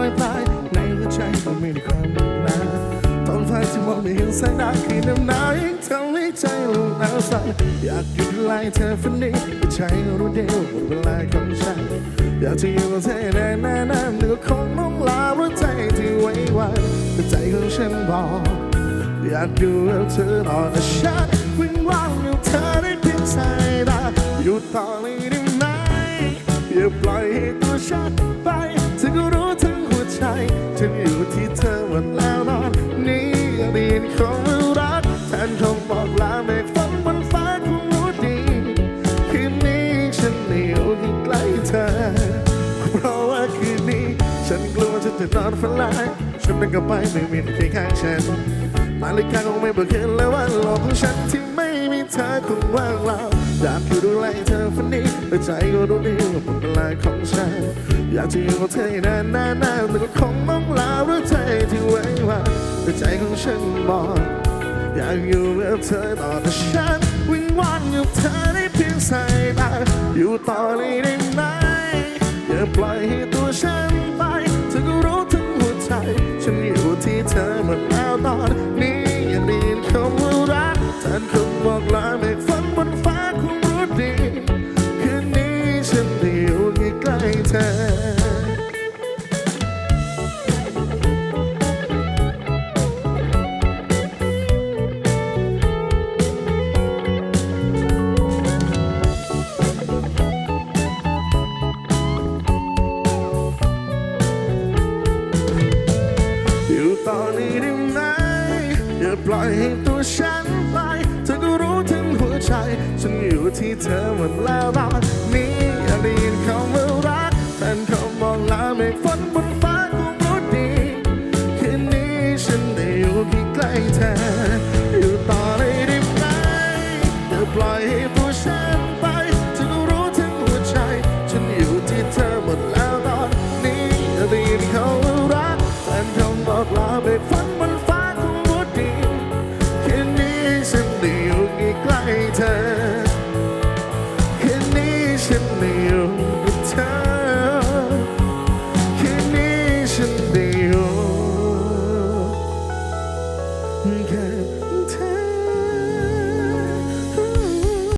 อยปลายในหัวใจมันมีแต่ความรักนะท้องฟ้าที่มองไม่เห็นแสงดาวคือน้ำหนาวยิ่งทำให้ใจเราหนาวสั่นอยากหยุดเวลาให้เธอฝันดีใจรู้เดียวหมดเวลาของฉันอยากจะอยู่กับเธอได้นานๆแต่ก็คงต้องลาเพราะใจที่ไว้วันแต่ใจของฉันบอกอยากอยู่กับเธอต่อแต่ฉันวิงว่างอยู่เธอได้เพียงสายตาอยู่ต่อเลยได้ไหมอย่าปล่อยให้ตัวฉัน ดีตของรักแทนคำบอกลาเมฆฝนบนฟ้าคงรู้ดี คืนนี้ฉันไม่อยู่ที่ใกล้เธอ เพราะว่าคืนนี้ ฉันกลัวฉันจะนอนฝันร้ายฉันนั่งกับไปไม่มีใครข้างฉันนาฬิกาคงไม่บอกคืนแล้วว่าโลกของฉันที่ไม่มีเธอคงว่างเปล่าอยากอยู่ดูแลเธอฝันดีแต่ใจก็รู้ดีว่าเป็นเวลาของฉัน อยากจะอยู่กับเธอให้นานนานนานแต่ก็คงต้องลาด้วยใจที่ไว้ วันแต่ใจของฉันบอกอยากอยู่กับเธอต่อแต่ฉันวิงวอนอยู่เธอได้เพียงสายตาอยู่ต่อเลยได้ไหมอย่าปล่อยให้ตัวฉันไปเธอก็รู้ทั้งหัวใจ ฉันอยู่ที่เธอมา ปล่อยให้ตัวฉันไปเธอก็รู้ถึงหัวใจ ฉันอยู่ที่เธอหมดแล้วตอนนี้อย่าได้ยินคำว่ารักแต่คำบอกลาเมฆฝนบนฟ้าคงรู้ดีคืนนี้ฉันได้อยู่ที่ใกล้เธอ อยู่ต่อเลยได้ไหมอย่าปล่อยให้ตัวฉันไปเธอก็รู้ถึงหัวใจ ฉันอยู่ที่เธอหมดแล้วตอนนี้อย่าได้ยินคำว่ารักแต่คำบอกลาเมฆฝน ใกล้เธอค่นี้ฉันได้อยู่กับเธอแค่นนี้ฉันได้อยู่แค่